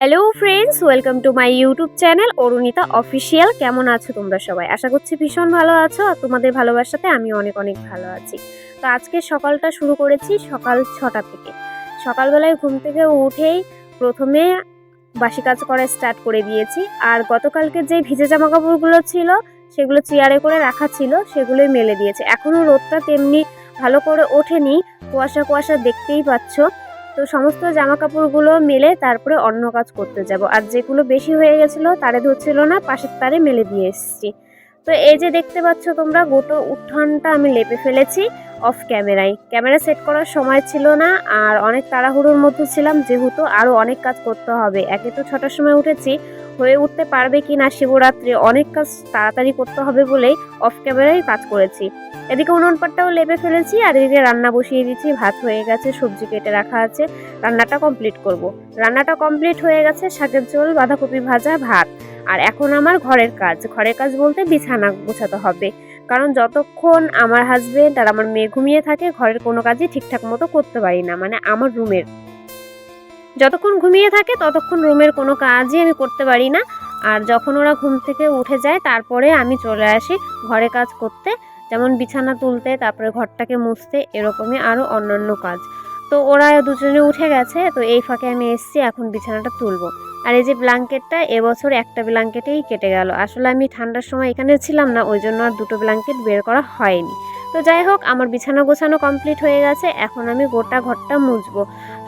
Hello friends welcome to my YouTube channel Arunita official কেমন আছো তোমরা সবাই? আশা করছি ভীষণ ভালো আছো আর তোমাদের ভালোবাসাতে আমি অনেক অনেক ভালো আছি। তো আজকে সকালটা শুরু করেছি সকাল ছটা থেকে। সকালবেলায় ঘুম থেকে উঠেই প্রথমে বাসি কাজ করা স্টার্ট করে দিয়েছি। আর গতকালকে যে ভিজে জামা কাপড়গুলো ছিল, সেগুলো চেয়ারে করে রাখা ছিল, সেগুলোই মেলে দিয়েছে। এখনও রোদটা তেমনি ভালো করে ওঠেনি। কুয়াশা কুয়াশা দেখতেই পাচ্ছ। তো সমস্ত জামা কাপড়গুলো মেলে তারপরে অন্য কাজ করতে যাব। আর যেগুলো বেশি হয়ে গেছিল, তারে ধরছিল না, পাশের তারে মেলে দিয়ে এসেছি। তো এই যে দেখতে পাচ্ছ তোমরা, গোটো উঠানটা আমি লেপে ফেলেছি অফ ক্যামেরায় ক্যামেরা সেট করার সময় ছিল না, আর অনেক তাড়াহুড়োর মধ্যে ছিলাম, যেহেতু আরও অনেক কাজ করতে হবে। একে তো ছটার সময় উঠেছি হয়ে উঠতে পারবে কি না শিবরাত্রি অনেক কাজ তাড়াতাড়ি করতে হবে বলেই অফ ক্যামেরায় কাজ করেছি। এদিকে উনুন পাটটাও লেপে ফেলেছি আর এদিকে রান্না বসিয়ে দিচ্ছি ভাত হয়ে গেছে, সবজি কেটে রাখা আছে, রান্নাটা কমপ্লিট করব। রান্নাটা কমপ্লিট হয়ে গেছে, শাকের ঝোল, বাঁধাকপি ভাজা, ভাত। আর এখন আমার ঘরের কাজ। ঘরের কাজ বলতে বিছানা গোছাতে হবে। কারণ যতক্ষণ আমার হাজবেন্ড আর আমার মেয়ে ঘুমিয়ে থাকে, ঘরের কোনো কাজই ঠিকঠাক মতো করতে পারি না। মানে আমার রুমের যতক্ষণ ঘুমিয়ে থাকে ততক্ষণ রুমের কোনো কাজই আমি করতে পারি না। আর যখন ওরা ঘুম থেকে উঠে যায়, তারপরে আমি চলে আসি ঘরে কাজ করতে। যেমন বিছানা তুলতে, তারপরে ঘরটাকে মুছতে, এরকমই আরও অন্যান্য কাজ। তো ওরা দুজনে উঠে গেছে, তো এই ফাঁকে আমি এসছি, এখন বিছানাটা তুলবো। আর এই যে ব্ল্যাঙ্কেটটা, এবছর একটা ব্ল্যাঙ্কেটেই কেটে গেল। আসলে আমি ঠান্ডার সময় এখানে ছিলাম না, ওই জন্য আর দুটো ব্ল্যাঙ্কেট বের করা হয়নি। তো যাই হোক, আমার বিছানা গোছানো কমপ্লিট হয়ে গেছে, এখন আমি গোটা ঘরটা মুছবো।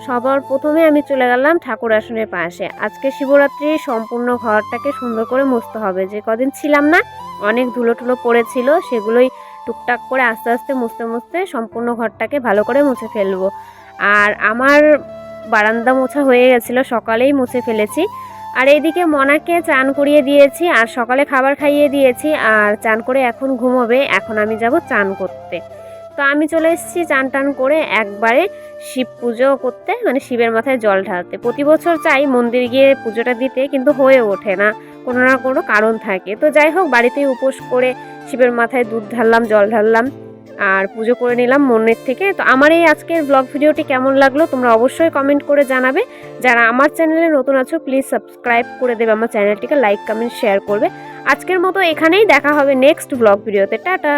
সবার প্রথমে আমি চলে গেলাম ঠাকুর আসনের পাশে। আজকে শিবরাত্রি সম্পূর্ণ ঘরটাকে সুন্দর করে মুছতে হবে। যে কদিন ছিলাম না, অনেক ধুলো টুলো পড়েছিল, সেগুলোই টুকটাক করে আস্তে আস্তে মুছতে মুছতে সম্পূর্ণ ঘরটাকে ভালো করে মুছে ফেলব। আর আমার বারান্দা মোছা হয়ে গেছিল, সকালেই মুছে ফেলেছি। আর এইদিকে মনাকে চান করিয়ে দিয়েছি, আর সকালে খাবার খাইয়ে দিয়েছি, আর চান করে এখন ঘুমোবে। এখন আমি যাব চান করতে। তো আমি চলে এসেছি চান টান করে একবারে শিব পুজো করতে মানে শিবের মাথায় জল ঢালতে। প্রতি বছর চাই মন্দির গিয়ে পুজোটা দিতে, কিন্তু হয়ে ওঠে না। কোনো না কোনো কারণ থাকে। তো যাই হোক, বাড়িতেই উপোস করে শিবের মাথায় দুধ ঢাললাম, জল ঢাললাম, আর পুজো করে নিলাম মনের থেকে। তো আমার এই আজকের ব্লগ ভিডিওটি কেমন লাগল তোমরা অবশ্যই কমেন্ট করে জানাবে। যারা আমার চ্যানেলে নতুন আছো প্লিজ সাবস্ক্রাইব করে দেবে, আমার চ্যানেলটিকে লাইক কমেন্ট শেয়ার করবে। আজকের মতো এখানেই দেখা হবে নেক্সট ব্লগ ভিডিওতে। টাটা!